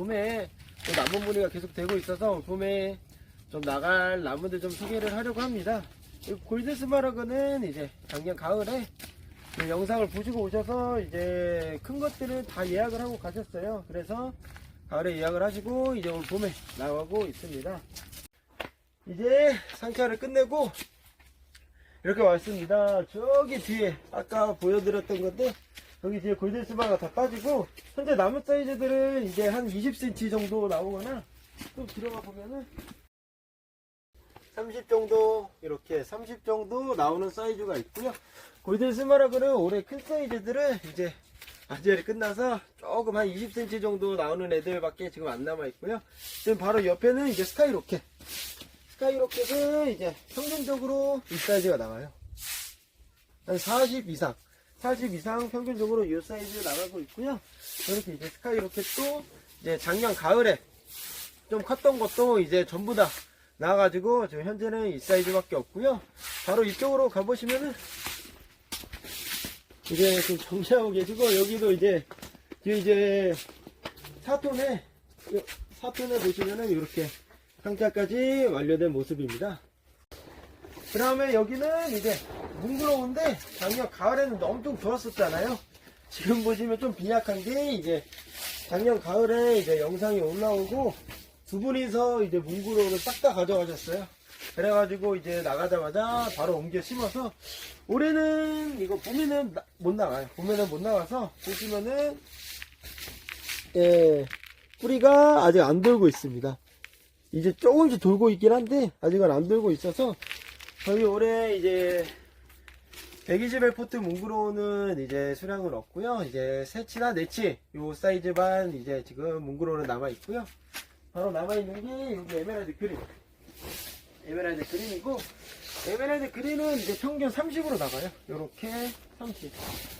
봄에 또 나무 무늬가 계속 되고 있어서 올 봄에 좀 나갈 나무들 좀 소개를 하려고 합니다. 이 골드 스마러그는 이제 작년 가을에 그 영상을 보시고 오셔서 이제 큰 것들은 다 예약을 하고 가셨어요. 그래서 가을에 예약을 하시고 이제 올 봄에 나가고 있습니다. 이제 상차를 끝내고 이렇게 왔습니다. 저기 뒤에 아까 보여드렸던 건데 여기 뒤에 골든스바가 다 빠지고 현재 남은 사이즈들은 이제 한 20cm 정도 나오거나 또 들어가 보면은 30 정도 이렇게 30 정도 나오는 사이즈가 있고요. 골든 스마라그는 올해 큰 사이즈들은 이제 완전히 끝나서 조금 한 20cm 정도 나오는 애들밖에 지금 안 남아 있고요. 지금 바로 옆에는 이제 스카이 로켓. 스카이 로켓은 이제 평균적으로 이 사이즈가 나와요. 한 40 이상. 40 이상 평균적으로 이 사이즈 나가고 있고요. 이렇게 이제 스카이 로켓도 이제 작년 가을에 좀 컸던 것도 이제 전부 다 나와가지고 지금 현재는 이 사이즈밖에 없고요. 바로 이쪽으로 가보시면은 이제 지금 정리하고 계시고 여기도 이제 이제 4톤에 4톤에 보시면은 이렇게 상자까지 완료된 모습입니다. 그 다음에 여기는 이제 뭉그러운데 작년 가을에는 엄청 좋았었잖아요. 지금 보시면 좀 빈약한 게 이제 작년 가을에 이제 영상이 올라오고 두 분이서 이제 뭉그러를 싹 다 가져가셨어요. 그래가지고 이제 나가자마자 바로 옮겨 심어서 올해는 이거 나- 못 나가요. 봄에는 못 나가서 보시면은 예 뿌리가 아직 안 돌고 있습니다. 이제 조금씩 돌고 있긴 한데 아직은 안 돌고 있어서 저희 올해 이제 120엘 포트 뭉그로는 이제 수량을 얻고요. 이제 세치나 네치 요 사이즈만 이제 지금 뭉그로는 남아 있고요. 바로 남아 있는 게 여기 에메랄드 그린. 에메랄드 그린이고 에메랄드 그린은 이제 평균 30으로 나가요. 요렇게 30.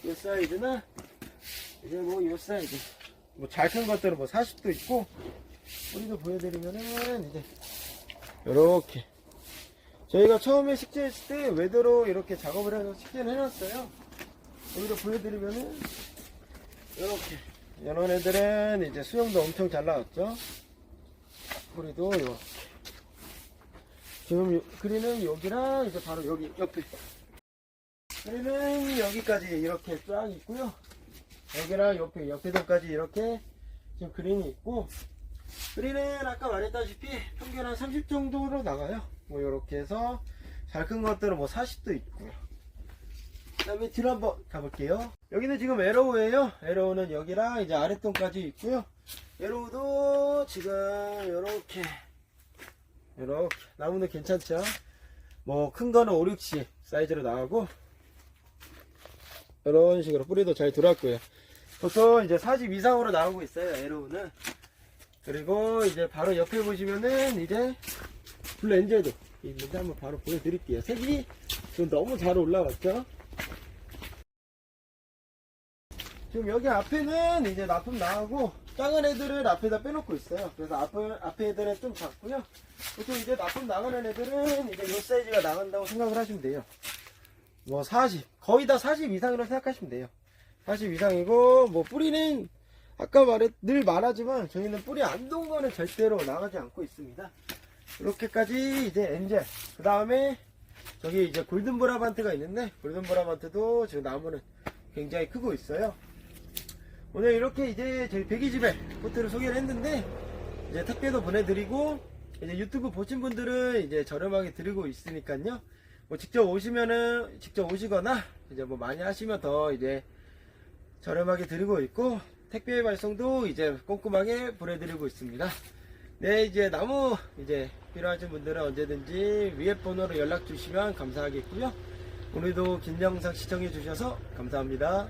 요 사이즈나 이제 뭐 요 사이즈. 뭐 잘 큰 것들은 뭐 40도 있고 우리도 보여드리면은 이제 요렇게 저희가 처음에 식재했을 때 외대로 이렇게 작업을 해서 식재를 해놨어요. 여기도 보여드리면은 이렇게 이런 애들은 이제 수영도 엄청 잘 나왔죠. 뿌리도 이렇게 지금 요- 그리는 여기랑 이제 바로 여기 옆에 그리는 여기까지 이렇게 쫙 있고요. 여기랑 옆에 옆에도까지 이렇게 지금 그린이 있고 그린은 아까 말했다시피 평균 한 30 정도로 나가요. 뭐 이렇게 해서 잘 큰 것들은 뭐 40도 있고요. 그 다음에 뒤로 한번 가볼게요. 여기는 지금 에로우예요. 에로우는 여기랑 이제 아랫동까지 있고요. 에로우도 지금 이렇게 이렇게 나무는 괜찮죠? 뭐 큰 거는 5, 60 사이즈로 나가고 이런 식으로 뿌리도 잘 들어왔고요. 보통 이제 40 이상으로 나오고 있어요. 에로우는. 그리고 이제 바로 옆에 보시면은 이제 엔젤도 있는데 한번 바로 보여드릴게요. 색이 지금 너무 잘 올라왔죠? 지금 여기 앞에는 이제 납품 나가고 작은 애들을 앞에다 빼놓고 있어요. 그래서 앞에, 앞에 애들은 좀 작고요. 보통 이제 납품 나가는 애들은 이제 이 사이즈가 나간다고 생각을 하시면 돼요. 뭐 40, 거의 다 40 이상이라고 생각하시면 돼요. 40 이상이고 뭐 뿌리는 아까 말했 늘 말하지만 저희는 뿌리 안동 거는 절대로 나가지 않고 있습니다. 이렇게까지 이제 엔젤 그 다음에 저기 이제 골든 브라반트가 있는데 골든 브라반트도 지금 나무는 굉장히 크고 있어요. 오늘 이렇게 이제 저희 120에 포트를 소개를 했는데 이제 택배도 보내드리고 이제 유튜브 보신 분들은 이제 저렴하게 드리고 있으니까요. 뭐 직접 오시면은 직접 오시거나 이제 뭐 많이 하시면 더 이제 저렴하게 드리고 있고 택배 발송도 이제 꼼꼼하게 보내드리고 있습니다. 네 이제 나무 이제 필요하신 분들은 언제든지 위에 번호로 연락 주시면 감사하겠고요. 오늘도 긴 영상 시청해 주셔서 감사합니다.